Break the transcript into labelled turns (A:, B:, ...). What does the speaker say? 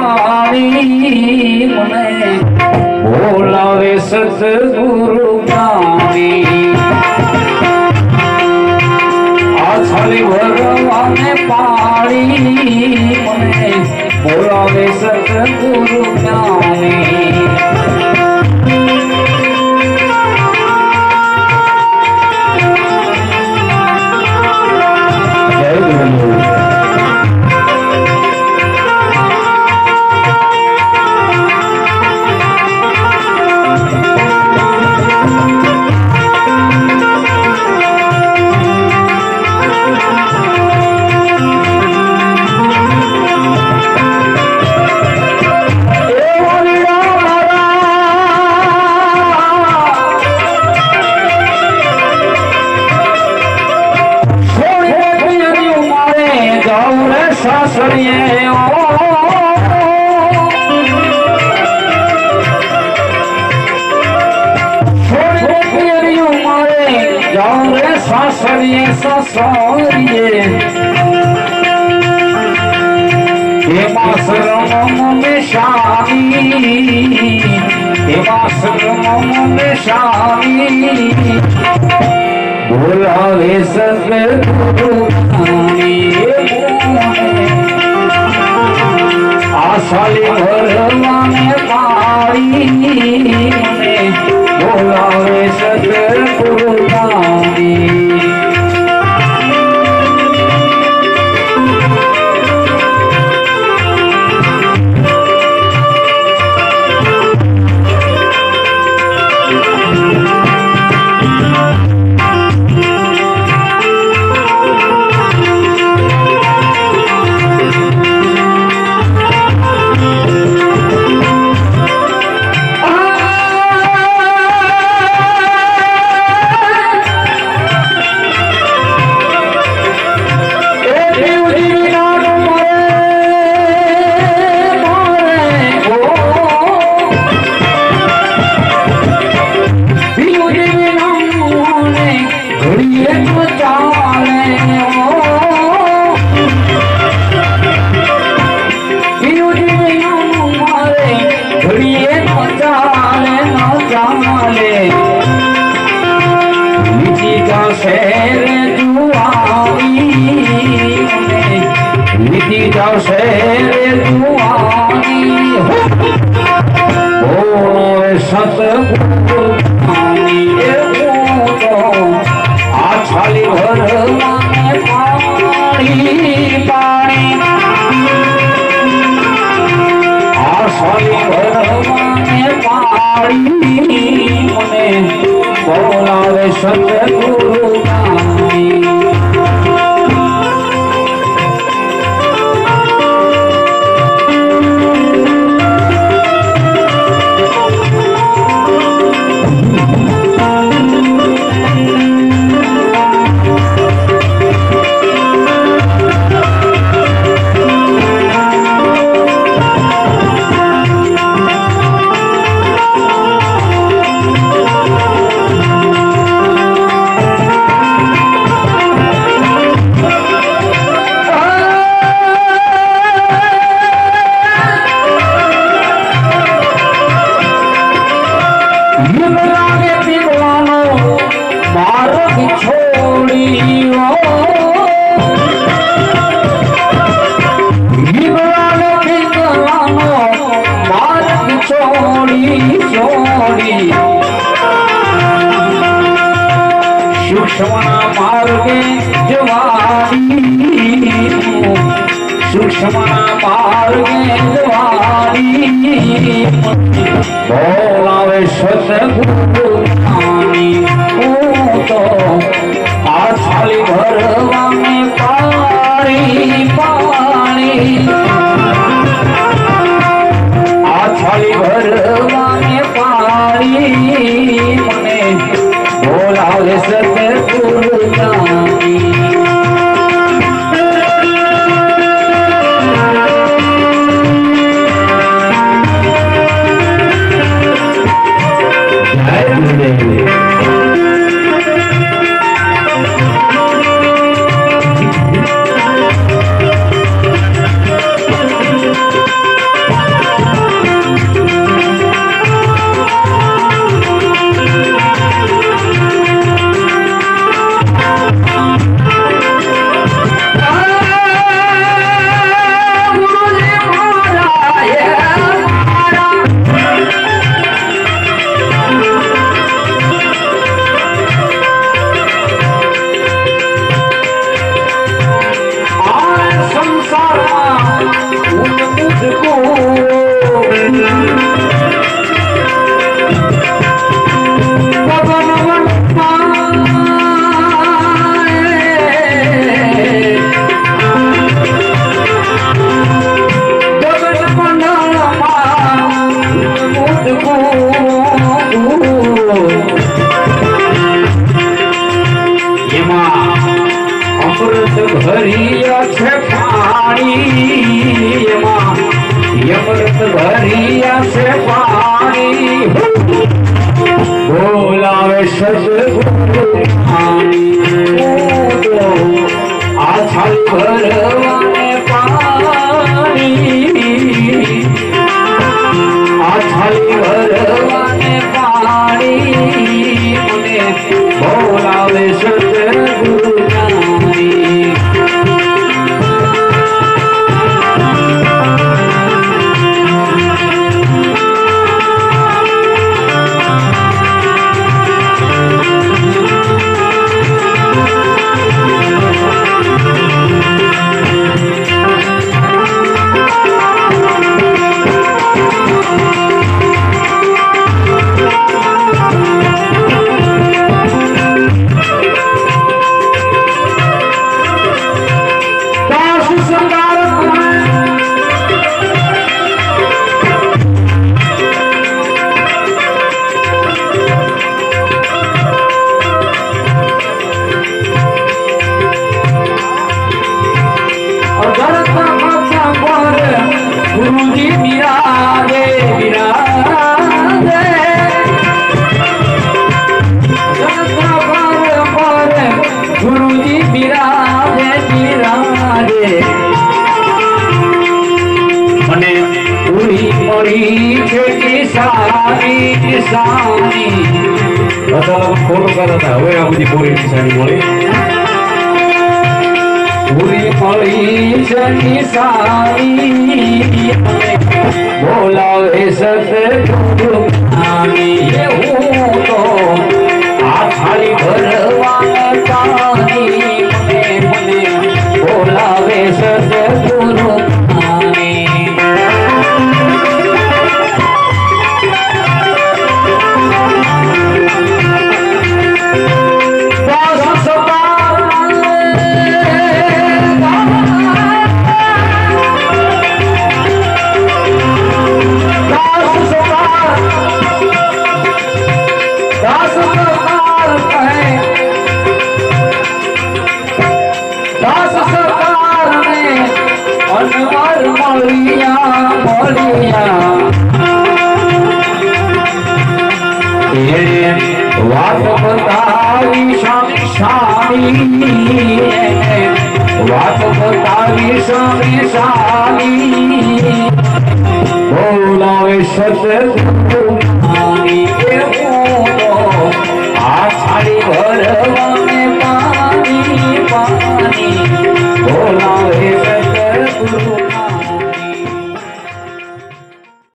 A: પાણી મને બોલાવે સદગુરુ જ્ઞાની આ છાલી ભરવાને પાણી મને. બોલાવે સદગુરુ જ્ઞાની મારે જાઉં રે સાસરીએ સાસરીએ. એમાં શરમ શામી એમાં શરમ શામી બોલાવે આશાલી ભરવાને મને બોલાવે સદગુરુ શેર જુવાની લીધી જાવ શેર જુવાની બોલો સતગુરુ એ બોલો આ છાલી ભરવાને પાણી પાણી આ છાલી ભરવાને પાણી મને બોલાવે સૂક્ષ્મના માર્ગે જવાની. સૂક્ષ્મના માર્ગે જવાની. બોલાવે સતગુરુ નામી હું તો આ થાળી ભરવાને પાણી પાણી. ભરી છે પાણી એમાં યમૃત ભરી છે પાણી. બોલાવે સદગુરુ પાણી આ છાલ ભરવાની
B: અત્યારે ખોટું કરતા હતા. હવે આ બધી પૂરી નિશાની મળી.
A: પૂરી મળી છે નિશાની બોલાવે સદગુરુ જ્ઞાની હું તો આ મને મને બોલાવે સદગુરુ વાત બતાવી સ્વામી સ્વામી. બોલાવે જ્ઞાની એવું